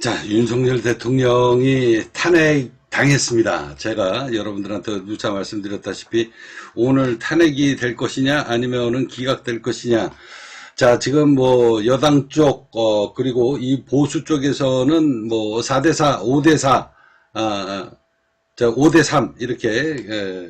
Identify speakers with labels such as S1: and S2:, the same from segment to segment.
S1: 자, 윤석열 대통령이 탄핵 당했습니다. 제가 여러분들한테 누차 말씀드렸다시피 오늘 탄핵이 될 것이냐 아니면은 기각될 것이냐. 자, 지금 뭐 여당 쪽, 어, 그리고 이 보수 쪽에서는 뭐 4대4, 5대4, 아, 자, 5대3 이렇게, 에,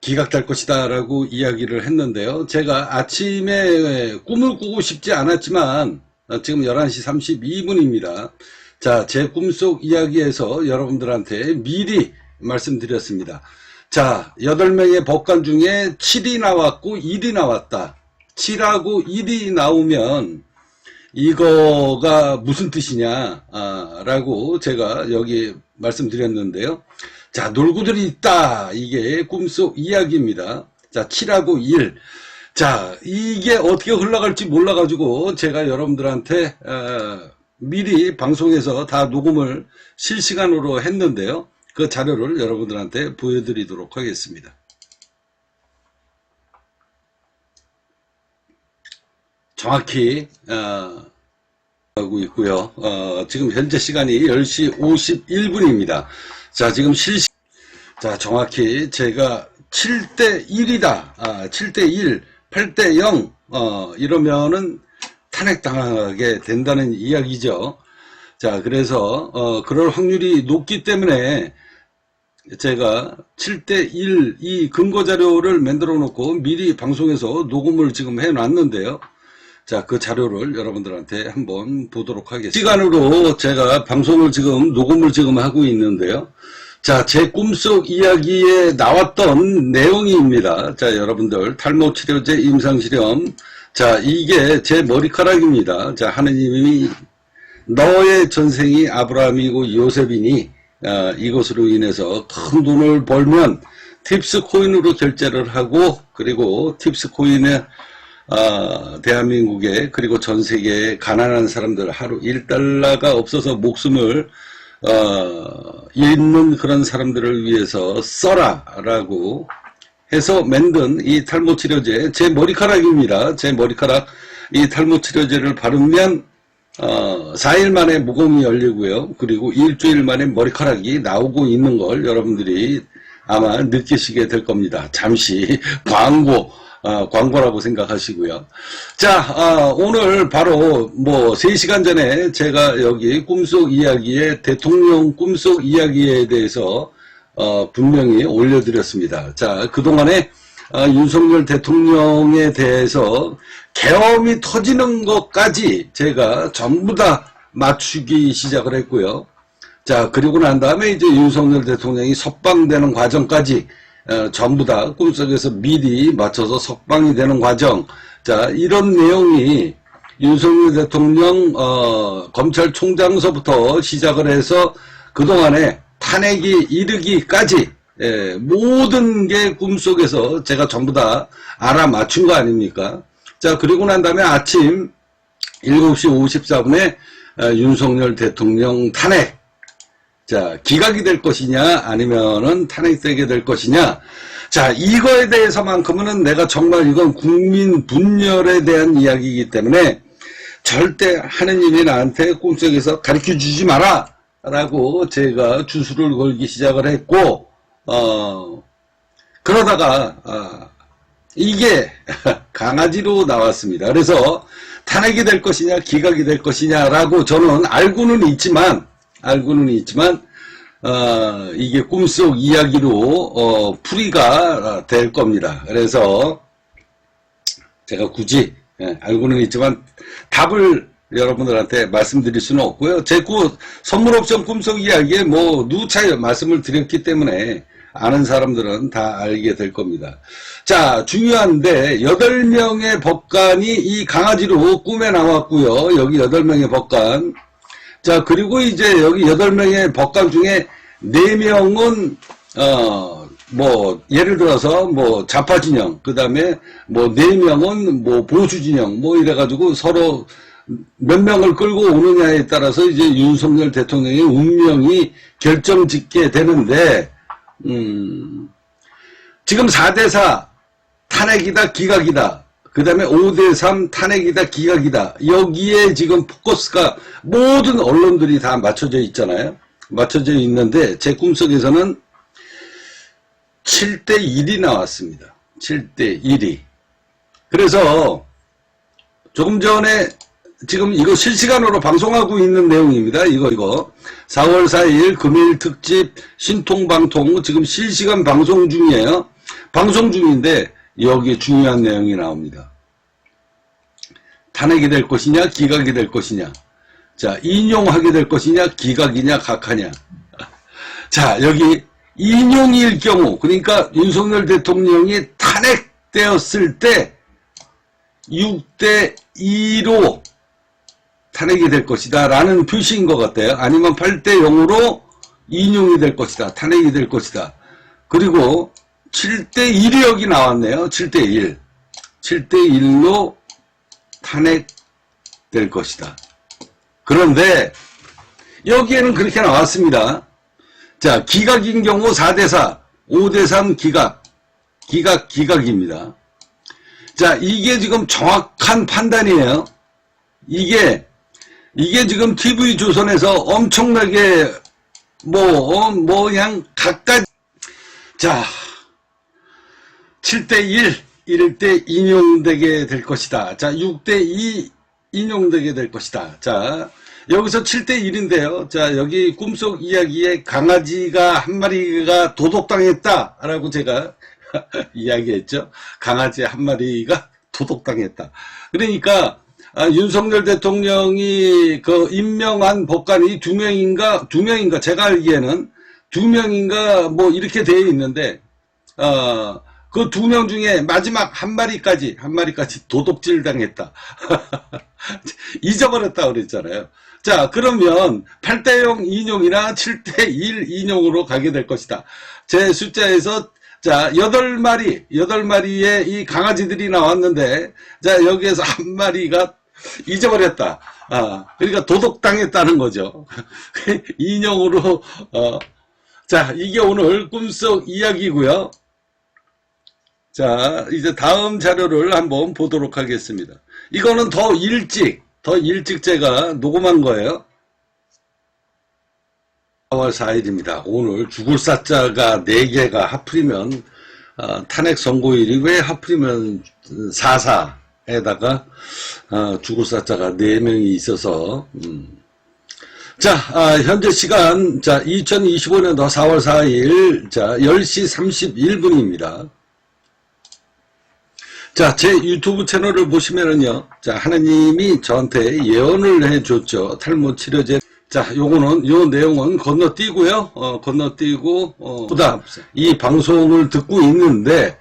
S1: 기각될 것이다라고 이야기를 했는데요. 제가 아침에 꿈을 꾸고 싶지 않았지만 어, 지금 11시 32분입니다. 자, 제 꿈속 이야기에서 여러분들한테 미리 말씀드렸습니다. 자, 8명의 법관 중에 7이 나왔고 1이 나왔다. 7하고 1이 나오면 이거가 무슨 뜻이냐, 아, 라고 제가 여기 말씀드렸는데요. 자, 놀고들이 있다. 이게 꿈속 이야기입니다. 자, 7하고 1. 자, 이게 어떻게 흘러갈지 몰라가지고 제가 여러분들한테 어, 미리 방송에서 다 녹음을 실시간으로 했는데요. 그 자료를 여러분들한테 보여드리도록 하겠습니다. 정확히 어, 하고 있고요. 어, 지금 현재 시간이 10시 51분입니다. 자, 지금 실시 자, 정확히 제가 7대 1이다. 아, 7대 1, 8대 0, 어, 이러면은 탄핵당하게 된다는 이야기죠. 자, 그래서, 어, 그럴 확률이 높기 때문에 제가 7대 1, 이 근거 자료를 만들어 놓고 미리 방송에서 녹음을 지금 해 놨는데요. 자, 그 자료를 여러분들한테 한번 보도록 하겠습니다. 시간으로 제가 방송을 지금 녹음을 지금 하고 있는데요. 자, 제 꿈속 이야기에 나왔던 내용입니다. 자, 여러분들 탈모 치료제 임상 실험. 자, 이게 제 머리카락입니다. 자, 하느님이 너의 전생이 아브라함이고 요셉이니 아, 이것으로 인해서 큰 돈을 벌면 팁스 코인으로 결제를 하고 그리고 팁스 코인에 아, 대한민국에 그리고 전 세계에 가난한 사람들 하루 1달러가 없어서 목숨을 어, 잃는 그런 사람들을 위해서 써라라고 해서 만든 이 탈모 치료제 제 머리카락입니다. 제 머리카락 이 탈모 치료제를 바르면 어, 4일 만에 모공이 열리고요. 그리고 일주일 만에 머리카락이 나오고 있는 걸 여러분들이 아마 느끼시게 될 겁니다. 잠시 광고 아, 광고라고 생각하시고요. 자, 아, 오늘 바로 뭐 3시간 전에 제가 여기 꿈속 이야기에 대통령 꿈속 이야기에 대해서 어, 분명히 올려드렸습니다. 자, 그동안에 아, 윤석열 대통령에 대해서 계엄이 터지는 것까지 제가 전부 다 맞추기 시작을 했고요. 자, 그리고 난 다음에 이제 윤석열 대통령이 석방되는 과정까지 어, 전부 다 꿈속에서 미리 맞춰서 석방이 되는 과정. 자, 이런 내용이 윤석열 대통령, 어, 검찰총장서부터 시작을 해서 그동안에 탄핵이 이르기까지, 예, 모든 게 꿈속에서 제가 전부 다 알아맞춘 거 아닙니까? 자, 그리고 난 다음에 아침 7시 54분에 어, 윤석열 대통령 탄핵, 자, 기각이 될 것이냐, 아니면은 탄핵되게 될 것이냐. 자, 이거에 대해서만큼은 내가 정말 이건 국민 분열에 대한 이야기이기 때문에 절대 하느님이 나한테 꿈속에서 가르쳐 주지 마라! 라고 제가 주술을 걸기 시작을 했고, 어, 그러다가, 아, 이게 강아지로 나왔습니다. 그래서 탄핵이 될 것이냐, 기각이 될 것이냐라고 저는 알고는 있지만, 알고는 있지만 어, 이게 꿈속 이야기로 어, 풀이가 될 겁니다. 그래서 제가 굳이 예, 알고는 있지만 답을 여러분들한테 말씀드릴 수는 없고요. 제꾸 선물 옵션 꿈속 이야기에 뭐 누차 말씀을 드렸기 때문에 아는 사람들은 다 알게 될 겁니다. 자, 중요한데 8명의 법관이 이 강아지로 꿈에 나왔고요. 여기 8명의 법관 자, 그리고 이제 여기 8명의 법관 중에 4명은, 어, 뭐, 예를 들어서 뭐 좌파 진영, 그 다음에 뭐 4명은 뭐 보수 진영, 뭐 이래가지고 서로 몇 명을 끌고 오느냐에 따라서 이제 윤석열 대통령의 운명이 결정 짓게 되는데, 음, 지금 4대4 탄핵이다, 기각이다. 그 다음에 5대3 탄핵이다, 기각이다. 여기에 지금 포커스가 모든 언론들이 다 맞춰져 있잖아요. 맞춰져 있는데, 제 꿈속에서는 7대 1이 나왔습니다. 7대 1이. 그래서, 조금 전에 지금 이거 실시간으로 방송하고 있는 내용입니다. 이거, 이거. 4월 4일 금일 특집 신통방통 지금 실시간 방송 중이에요. 방송 중인데, 여기 중요한 내용이 나옵니다. 탄핵이 될 것이냐, 기각이 될 것이냐. 자, 인용하게 될 것이냐, 기각이냐, 각하냐. 자, 여기 인용일 경우, 그러니까 윤석열 대통령이 탄핵되었을 때 6대 2로 탄핵이 될 것이다 라는 표시인 것 같아요. 아니면 8대 0으로 인용이 될 것이다. 탄핵이 될 것이다. 그리고 7대 1이 여기 나왔네요. 7대 1. 7대 1로 탄핵될 것이다. 그런데 여기에는 그렇게 나왔습니다. 자, 기각인 경우 4대 4, 5대 3 기각, 기각, 기각입니다. 자, 이게 지금 정확한 판단이에요. 이게, 이게 지금 TV조선에서 엄청나게, 뭐, 어, 뭐, 그냥 각각, 자, 7대1, 이럴 때 인용되게 될 것이다. 자, 6대2 인용되게 될 것이다. 자, 여기서 7대1인데요. 자, 여기 꿈속 이야기에 강아지가 한 마리가 도둑당했다. 라고 제가 이야기했죠. 강아지 한 마리가 도둑당했다. 그러니까, 아, 윤석열 대통령이 그 임명한 법관이 두 명인가, 두 명인가, 제가 알기에는 두 명인가 뭐 이렇게 되어 있는데, 어, 그 두 명 중에 마지막 한 마리까지, 한 마리까지 도둑질 당했다. 잊어버렸다 그랬잖아요. 자, 그러면 8대0 인용이나 7대1 인용으로 가게 될 것이다. 제 숫자에서 자, 8마리, 8마리의 이 강아지들이 나왔는데, 자, 여기에서 한 마리가 잊어버렸다. 아, 그러니까 도둑당했다는 거죠. 인용으로, 어, 자, 이게 오늘 꿈속 이야기고요 자, 이제 다음 자료를 한번 보도록 하겠습니다. 이거는 더 일찍, 더 일찍 제가 녹음한 거예요. 4월 4일입니다. 오늘 죽을 사자가 4개가 하필이면 어, 탄핵 선고일이 왜 하필이면 4사에다가 어, 죽을 사자가 4명이 있어서 음. 자, 아, 현재 시간 자 2025년도 4월 4일 자 10시 31분입니다. 자, 제 유튜브 채널을 보시면은요, 자, 하나님이 저한테 예언을 해줬죠. 탈모 치료제. 자, 요거는, 요 내용은 건너뛰고요, 어, 건너뛰고, 어, 보다 이 방송을 듣고 있는데,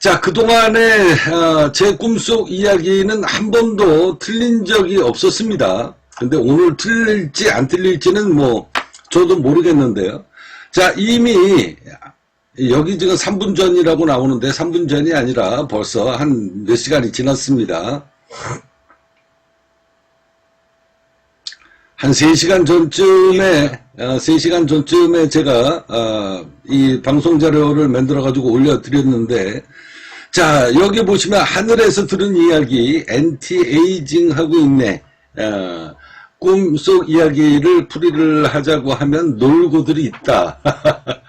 S1: 자, 그동안에, 어, 제 꿈속 이야기는 한 번도 틀린 적이 없었습니다. 근데 오늘 틀릴지 안 틀릴지는 뭐, 저도 모르겠는데요. 자, 이미 여기 지금 3분 전이라고 나오는데 3분 전이 아니라 벌써 한 몇 시간이 지났습니다. 한 3시간 전쯤에, 어, 3시간 전쯤에 제가, 어, 이 방송 자료를 만들어가지고 올려드렸는데, 자, 여기 보시면 하늘에서 들은 이야기, 엔티에이징 하고 있네. 어, 꿈속 이야기를 풀이를 하자고 하면 놀고들이 있다.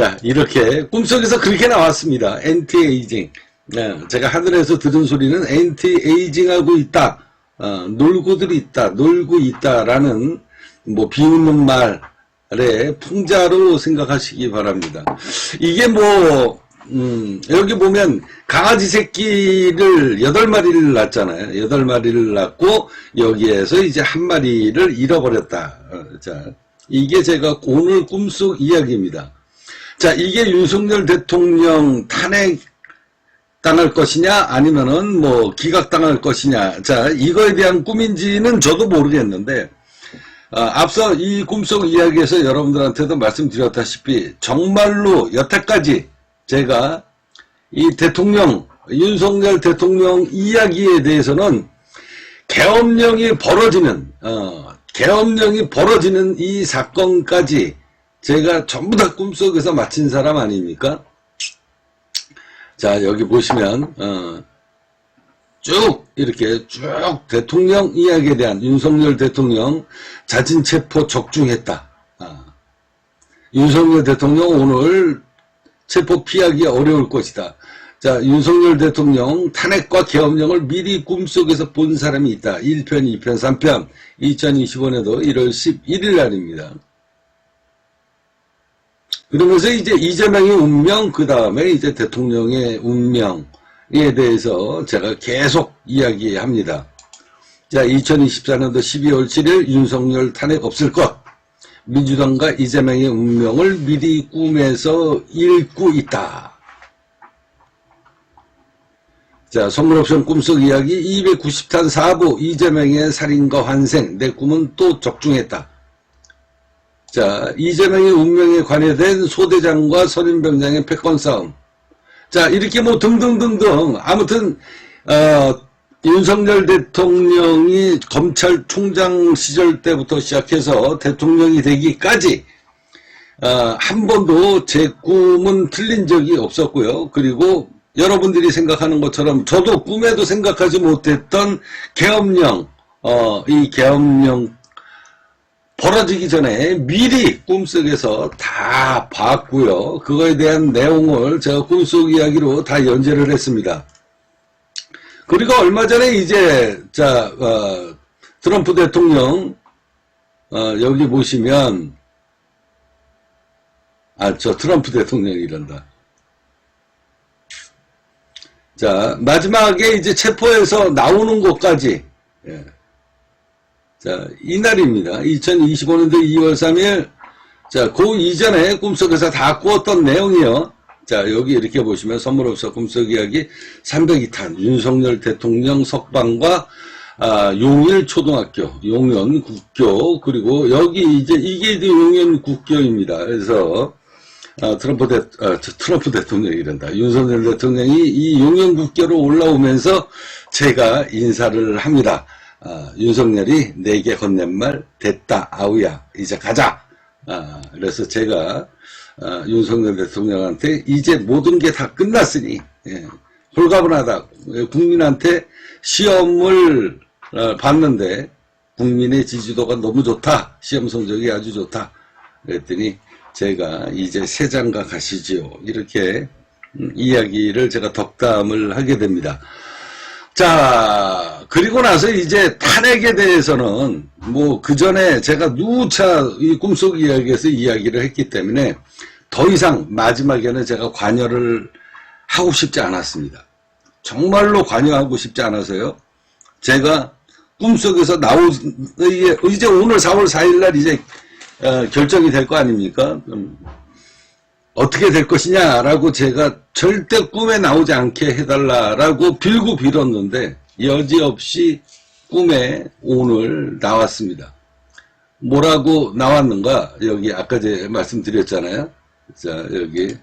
S1: 자, 이렇게 꿈속에서 그렇게 나왔습니다. 엔티에이징. 네, 제가 하늘에서 들은 소리는 엔티에이징하고 있다. 어, 놀고들이 있다. 놀고 있다라는 뭐 비웃는 말의 풍자로 생각하시기 바랍니다. 이게 뭐 음, 여기 보면 강아지 새끼를 8마리를 낳잖아요. 8마리를 낳고 여기에서 이제 한 마리를 잃어버렸다. 어, 자, 이게 제가 오늘 꿈속 이야기입니다. 자, 이게 윤석열 대통령 탄핵 당할 것이냐 아니면은 뭐 기각당할 것이냐. 자 이거에 대한 꿈인지는 저도 모르겠는데 어, 앞서 이 꿈속 이야기에서 여러분들한테도 말씀드렸다시피 정말로 여태까지 제가 이 대통령 윤석열 대통령 이야기에 대해서는 계엄령이 벌어지는 어, 계엄령이 벌어지는 이 사건까지 제가 전부 다 꿈속에서 마친 사람 아닙니까? 자 여기 보시면 어, 쭉 이렇게 쭉 대통령 이야기에 대한 윤석열 대통령 자진 체포 적중했다. 아, 윤석열 대통령 오늘 체포 피하기 어려울 것이다. 자, 윤석열 대통령 탄핵과 계엄령을 미리 꿈속에서 본 사람이 있다. 1편, 2편, 3편. 2025년도 1월 11일 날입니다. 그러면서 이제 이재명의 운명, 그 다음에 이제 대통령의 운명에 대해서 제가 계속 이야기합니다. 자, 2024년도 12월 7일 윤석열 탄핵 없을 것. 민주당과 이재명의 운명을 미리 꿈에서 읽고 있다. 자, 선물옵션 꿈속 이야기 290탄 4부 이재명의 살인과 환생 내 꿈은 또 적중했다. 자, 이재명의 운명에 관여된 소대장과 선임병장의 패권 싸움. 자, 이렇게 뭐 등등등등 아무튼 어, 윤석열 대통령이 검찰총장 시절 때부터 시작해서 대통령이 되기까지 어, 한 번도 제 꿈은 틀린 적이 없었고요. 그리고 여러분들이 생각하는 것처럼 저도 꿈에도 생각하지 못했던 계엄령, 어, 이 계엄령 벌어지기 전에 미리 꿈속에서 다 봤고요. 그거에 대한 내용을 제가 꿈속 이야기로 다 연재를 했습니다. 그리고 얼마 전에 이제 자 어, 트럼프 대통령 어, 여기 보시면 아 저 트럼프 대통령 이란다. 자 마지막에 이제 체포해서 나오는 것까지 예. 자 이날입니다. 2025년도 2월 3일 자 그 이전에 꿈속에서 다 꾸었던 내용이요. 자 여기 이렇게 보시면 선물없어 꿈속 이야기 302탄 윤석열 대통령 석방과 아, 용일 초등학교 용연 국교 그리고 여기 이제 이게 이제 용연 국교입니다. 그래서 아, 트럼프 대 아, 저, 트럼프 대통령이란다. 윤석열 대통령이 이 용연 국교로 올라오면서 제가 인사를 합니다. 아, 윤석열이 내게 건넨 말 됐다 아우야 이제 가자. 아, 그래서 제가 아, 윤석열 대통령한테 이제 모든 게 다 끝났으니 예, 홀가분하다. 국민한테 시험을 어, 봤는데 국민의 지지도가 너무 좋다. 시험 성적이 아주 좋다. 그랬더니 제가 이제 세 장가 가시지요. 이렇게 음, 이야기를 제가 덕담을 하게 됩니다. 자, 그리고 나서 이제 탄핵에 대해서는 뭐 그 전에 제가 누차 이 꿈속 이야기에서 이야기를 했기 때문에 더 이상 마지막에는 제가 관여를 하고 싶지 않았습니다. 정말로 관여하고 싶지 않아서요. 제가 꿈속에서 나오, 이제 오늘 4월 4일 날 이제 어, 결정이 될 거 아닙니까? 음, 어떻게 될 것이냐라고 제가 절대 꿈에 나오지 않게 해달라라고 빌고 빌었는데 여지없이 꿈에 오늘 나왔습니다. 뭐라고 나왔는가? 여기 아까 제가 말씀드렸잖아요. 자, 여기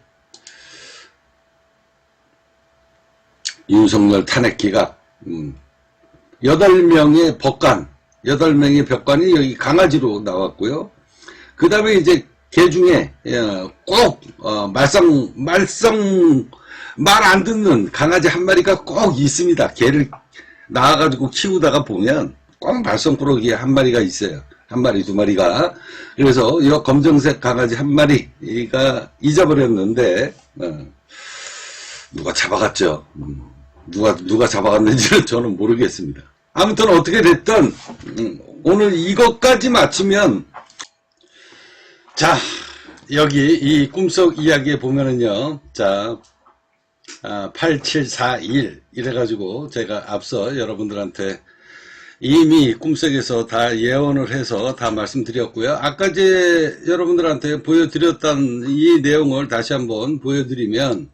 S1: 윤석열 탄핵 기각 음, 8명의 법관 8명의 법관이 여기 강아지로 나왔고요. 그 다음에 이제 개 중에 예, 꼭 어, 말썽 말썽 말 안 듣는 강아지 한 마리가 꼭 있습니다. 개를 나와가지고 키우다가 보면 꼭 말썽꾸러기 한 마리가 있어요. 한 마리 두 마리가 그래서 이 검정색 강아지 한 마리가 잊어버렸는데 어, 누가 잡아갔죠. 음, 누가 누가 잡아갔는지는 저는 모르겠습니다. 아무튼 어떻게 됐든 음, 오늘 이것까지 맞추면 자, 여기 이 꿈속 이야기에 보면은요, 자, 아, 8741 이래가지고 제가 앞서 여러분들한테 이미 꿈속에서 다 예언을 해서 다 말씀드렸고요. 아까 제 여러분들한테 보여드렸던 이 내용을 다시 한번 보여드리면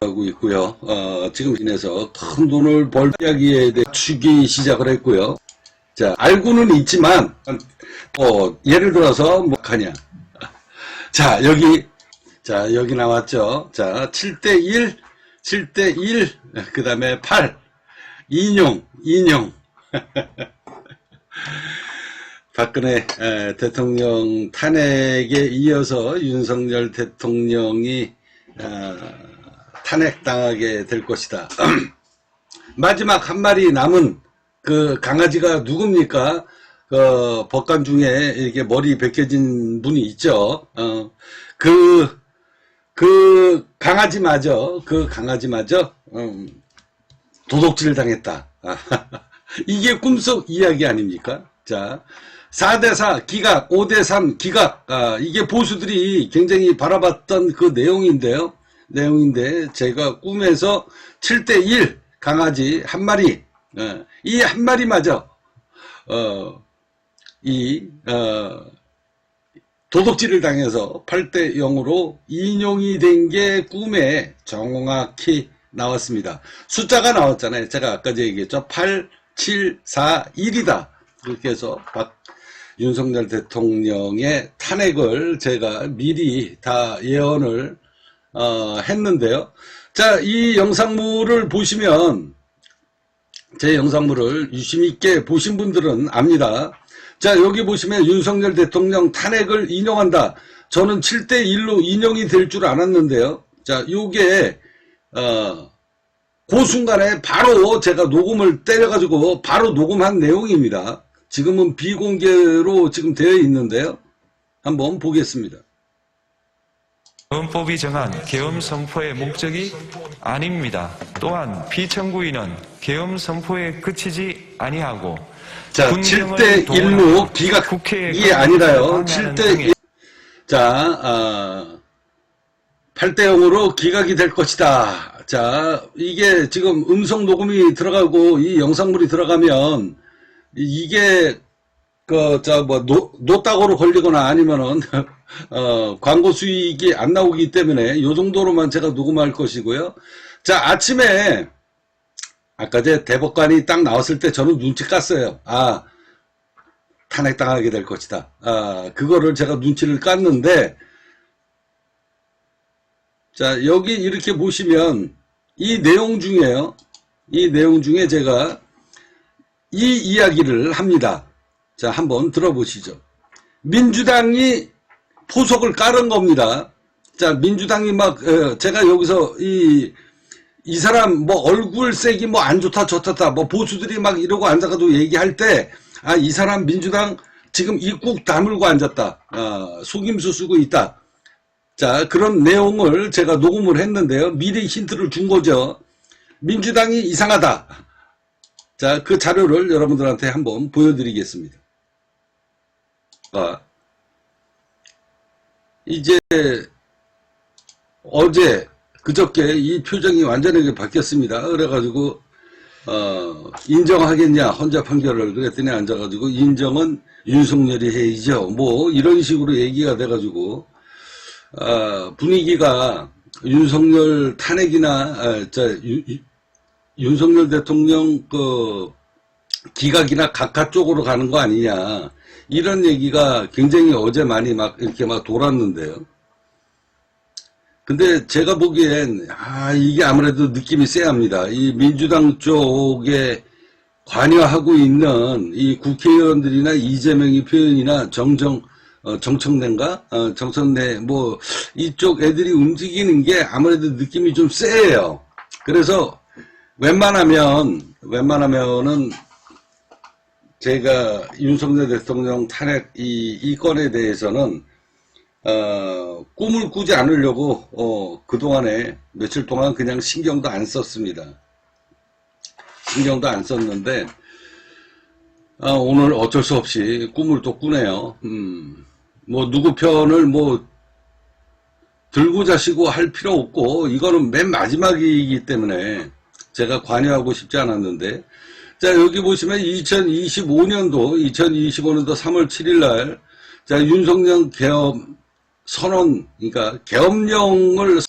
S1: 하고 있고요. 어, 지금 인해서 큰 돈을 벌 이야기에 대해 추기 시작을 했고요. 자, 알고는 있지만, 어, 예를 들어서, 뭐, 하냐. 자, 여기, 자, 여기 나왔죠. 자, 7대1, 7대1, 그 다음에 8, 인용, 인용. 박근혜 에, 대통령 탄핵에 이어서 윤석열 대통령이 어, 탄핵당하게 될 것이다. 마지막 한 마리 남은 그 강아지가 누굽니까? 그 법관 중에 이렇게 머리 벗겨진 분이 있죠. 어, 그, 그 강아지마저, 그 강아지마저, 음, 도둑질 당했다. 이게 꿈속 이야기 아닙니까? 자, 4대4 기각, 5대3 기각, 아, 이게 보수들이 굉장히 바라봤던 그 내용인데요. 내용인데, 제가 꿈에서 7대1 강아지 한 마리, 어, 이한 마리마저, 어, 이, 어, 도둑질을 당해서 8대 0으로 인용이 된 게 꿈에 정확히 나왔습니다. 숫자가 나왔잖아요. 제가 아까 얘기했죠. 8, 7, 4, 1이다. 그렇게 해서 박 윤석열 대통령의 탄핵을 제가 미리 다 예언을 어, 했는데요. 자, 이 영상물을 보시면 제 영상물을 유심 있게 보신 분들은 압니다. 자, 여기 보시면 윤석열 대통령 탄핵을 인용한다. 저는 7대1로 인용이 될 줄 알았는데요. 자, 요게, 어, 그 순간에 바로 제가 녹음을 때려가지고 바로 녹음한 내용입니다. 지금은 비공개로 지금 되어 있는데요. 한번 보겠습니다.
S2: 헌법이 정한 계엄 선포의 목적이 아닙니다. 또한 피청구인은 계엄 선포에 그치지 아니하고
S1: 자,
S2: 군정을
S1: 7대 1로
S2: 동원하고
S1: 기각이 아니라요.
S2: 방해하는
S1: 7대 1.
S2: 등의
S1: 자, 아, 8대 0으로 기각이 될 것이다. 자, 이게 지금 음성 녹음이 들어가고 이 영상물이 들어가면 이게 그, 저, 뭐, 노, 노따고로 걸리거나 아니면은, 어, 광고 수익이 안 나오기 때문에 요 정도로만 제가 녹음할 것이고요. 자, 아침에 아까 제 대법관이 딱 나왔을 때 저는 눈치 깠어요. 아, 탄핵당하게 될 것이다. 아, 그거를 제가 눈치를 깠는데, 자, 여기 이렇게 보시면, 이 내용 중에요. 이 내용 중에 제가 이 이야기를 합니다. 자, 한번 들어보시죠. 민주당이 포석을 깔은 겁니다. 자, 민주당이 막, 어, 제가 여기서 이, 이 사람 뭐 얼굴색이 뭐 안 좋다 좋다 뭐 보수들이 막 이러고 앉아가지고 얘기할 때 아 이 사람 민주당 지금 입국 다물고 앉았다. 아, 속임수 쓰고 있다. 자 그런 내용을 제가 녹음을 했는데요. 미리 힌트를 준 거죠. 민주당이 이상하다. 자 그 자료를 여러분들한테 한번 보여드리겠습니다. 아, 이제 어제 그저께 이 표정이 완전하게 바뀌었습니다. 그래가지고 어, 인정하겠냐 헌재 판결을 그랬더니 앉아가지고 인정은 윤석열이 해이죠. 뭐 이런 식으로 얘기가 돼가지고 어, 분위기가 윤석열 탄핵이나 아, 자, 유- 유- 윤석열 대통령 그 기각이나 각하 쪽으로 가는 거 아니냐 이런 얘기가 굉장히 어제 많이 막 이렇게 막 돌았는데요. 근데 제가 보기엔 아 이게 아무래도 느낌이 쎄합니다. 이 민주당 쪽에 관여하고 있는 이 국회의원들이나 이재명이 표현이나 정정 어, 정청래인가 어, 정청래 뭐 이쪽 애들이 움직이는 게 아무래도 느낌이 좀 쎄해요. 그래서 웬만하면 웬만하면은 제가 윤석열 대통령 탄핵 이, 이 건에 대해서는 어, 꿈을 꾸지 않으려고, 어, 그동안에 며칠 동안 그냥 신경도 안 썼습니다. 신경도 안 썼는데, 아, 오늘 어쩔 수 없이 꿈을 또 꾸네요. 음, 뭐, 누구 편을 뭐, 들고 자시고 할 필요 없고, 이거는 맨 마지막이기 때문에 제가 관여하고 싶지 않았는데, 자, 여기 보시면 2025년도, 2025년도 3월 7일 날, 자, 윤석열 개엄 선언, 그러니까 계엄령을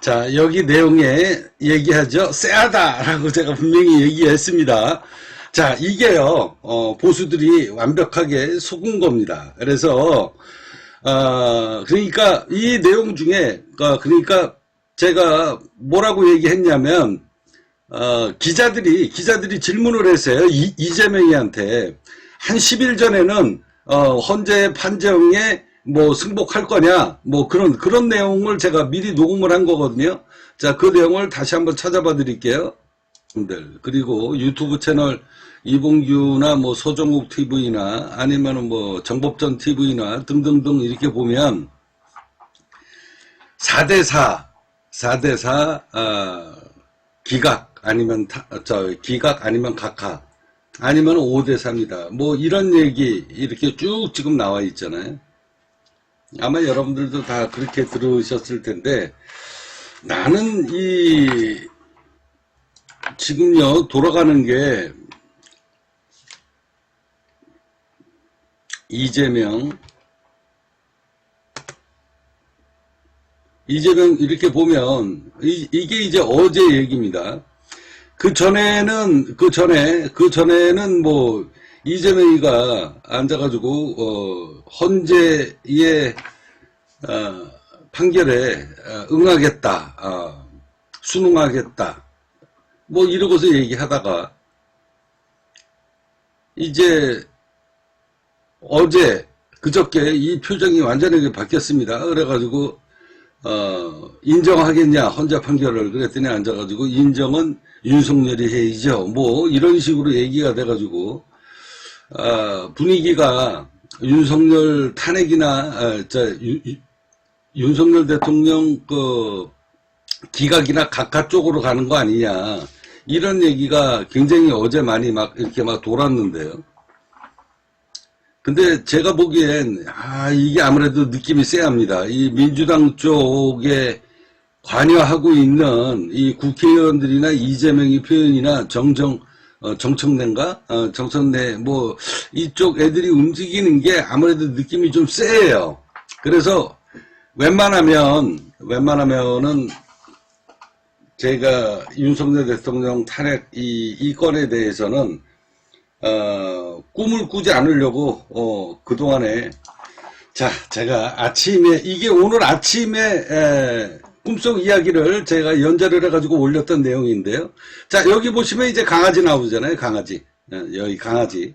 S1: 자 여기 내용에 얘기하죠. 쎄하다라고 제가 분명히 얘기했습니다. 자 이게요 어, 보수들이 완벽하게 속은 겁니다. 그래서 어, 그러니까 이 내용 중에 어, 그러니까 제가 뭐라고 얘기했냐면 어, 기자들이 기자들이 질문을 했어요. 이, 이재명이한테 한 10일 전에는 어, 헌재 판정에 뭐 승복할 거냐 뭐 그런 그런 내용을 제가 미리 녹음을 한 거거든요. 자 그 내용을 다시 한번 찾아봐 드릴게요. 그리고 유튜브 채널 이봉규나 뭐 서정욱 TV나 아니면은 뭐 정법전 TV나 등등등 이렇게 보면 4대4 4대4 아, 기각 아니면 타- 저 기각 아니면 각하 아니면 5대4입니다. 뭐 이런 얘기 이렇게 쭉 지금 나와 있잖아요. 아마 여러분들도 다 그렇게 들으셨을 텐데 나는 이 지금요 돌아가는 게 이재명 이재명 이렇게 보면 이, 이게 이제 어제 얘기입니다. 그 전에는 그 전에 그 전에는 뭐 이재명이가 앉아가지고 어, 헌재의 어, 판결에 어, 응하겠다, 어, 순응하겠다, 뭐 이러고서 얘기하다가 이제 어제 그저께 이 표정이 완전하게 바뀌었습니다. 그래가지고 어, 인정하겠냐 헌재 판결을 그랬더니 앉아가지고 인정은 윤석열이 해야죠. 뭐 이런 식으로 얘기가 돼가지고 아, 분위기가 윤석열 탄핵이나 아, 저, 유- 유- 윤석열 대통령 그 기각이나 각하 쪽으로 가는 거 아니냐 이런 얘기가 굉장히 어제 많이 막 이렇게 막 돌았는데요. 근데 제가 보기엔 아 이게 아무래도 느낌이 쎄합니다. 이 민주당 쪽에 관여하고 있는 이 국회의원들이나 이재명이 표현이나 정정 어, 정청래인가 어, 뭐 이쪽 애들이 움직이는 게 아무래도 느낌이 좀 쎄해요. 그래서 웬만하면 웬만하면은 제가 윤석열 대통령 탄핵 이, 이 건에 대해서는 어, 꿈을 꾸지 않으려고 어, 그동안에 자 제가 아침에 이게 오늘 아침에 에, 꿈속 이야기를 제가 연재를 해가지고 올렸던 내용인데요. 자 여기 보시면 이제 강아지 나오잖아요. 강아지 어, 여기 강아지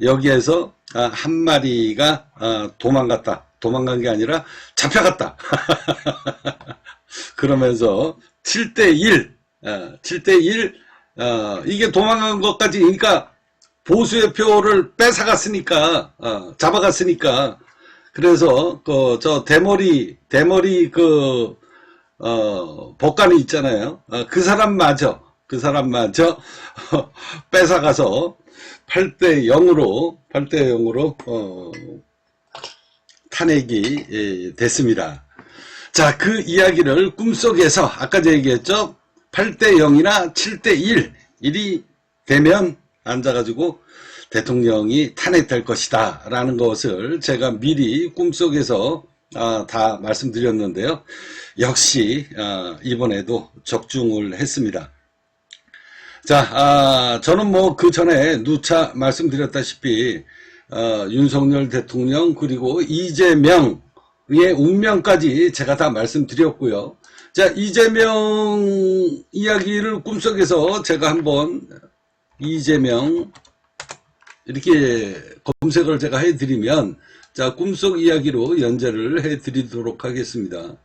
S1: 여기에서 아, 한 마리가 아, 도망갔다. 도망간 게 아니라 잡혀갔다. 그러면서 7대1, 7대1, 어, 이게 도망간 것까지, 그러니까 보수의 표를 뺏어갔으니까, 어, 잡아갔으니까, 그래서, 그, 저, 대머리, 대머리, 그, 어, 법관이 있잖아요. 어, 그 사람마저, 그 사람마저, 뺏어가서 8대 0으로, 8대 0으로, 어, 탄핵이 예, 됐습니다. 자, 그 이야기를 꿈속에서 아까 제가 얘기했죠. 8대 0이나 7대 1, 1이 되면 앉아가지고 대통령이 탄핵될 것이다. 라는 것을 제가 미리 꿈속에서 아, 다 말씀드렸는데요. 역시 아, 이번에도 적중을 했습니다. 자, 아, 저는 뭐 그 전에 누차 말씀드렸다시피 어, 윤석열 대통령 그리고 이재명의 운명까지 제가 다 말씀드렸고요. 자, 이재명 이야기를 꿈속에서 제가 한번 이재명 이렇게 검색을 제가 해드리면 자, 꿈속 이야기로 연재를 해드리도록 하겠습니다.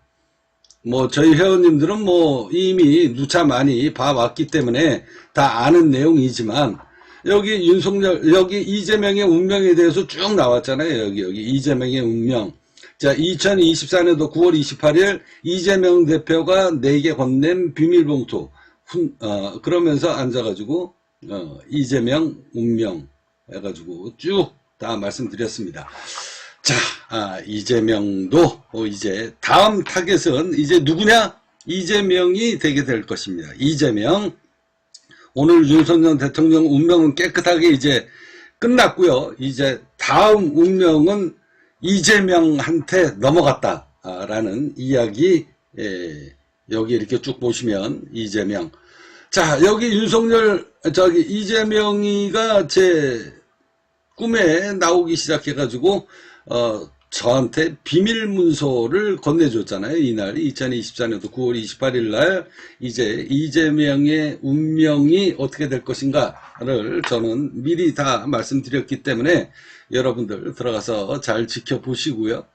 S1: 뭐 저희 회원님들은 뭐 이미 누차 많이 봐왔기 때문에 다 아는 내용이지만 여기 윤석열 여기 이재명의 운명에 대해서 쭉 나왔잖아요. 여기 여기 이재명의 운명. 자, 2024년도 9월 28일 이재명 대표가 내게 건넨 비밀봉투. 훈- 어, 그러면서 앉아가지고 어, 이재명 운명 해가지고 쭉 다 말씀드렸습니다. 자, 아, 이재명도 어, 이제 다음 타겟은 이제 누구냐? 이재명이 되게 될 것입니다. 이재명. 오늘 윤석열 대통령 운명은 깨끗하게 이제 끝났고요. 이제 다음 운명은 이재명한테 넘어갔다라는 이야기 예, 여기 이렇게 쭉 보시면 이재명. 자 여기 윤석열 저기 이재명이가 제 꿈에 나오기 시작해가지고 어 저한테 비밀 문서를 건네줬잖아요. 이날 2024년도 9월 28일 날 이제 이재명의 운명이 어떻게 될 것인가를 저는 미리 다 말씀드렸기 때문에 여러분들 들어가서 잘 지켜보시고요.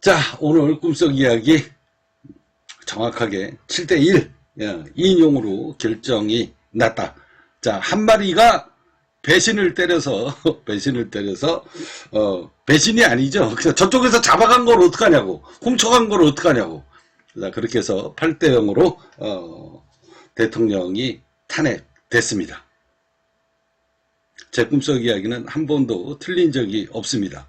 S1: 자 오늘 꿈속 이야기 정확하게 7대1 인용으로 결정이 났다. 자, 한 마리가 배신을 때려서, 배신을 때려서, 어, 배신이 아니죠. 그냥 저쪽에서 잡아간 걸 어떡하냐고. 훔쳐간 걸 어떡하냐고. 자, 그렇게 해서 8대 0으로, 어, 대통령이 탄핵됐습니다. 제 꿈속 이야기는 한 번도 틀린 적이 없습니다.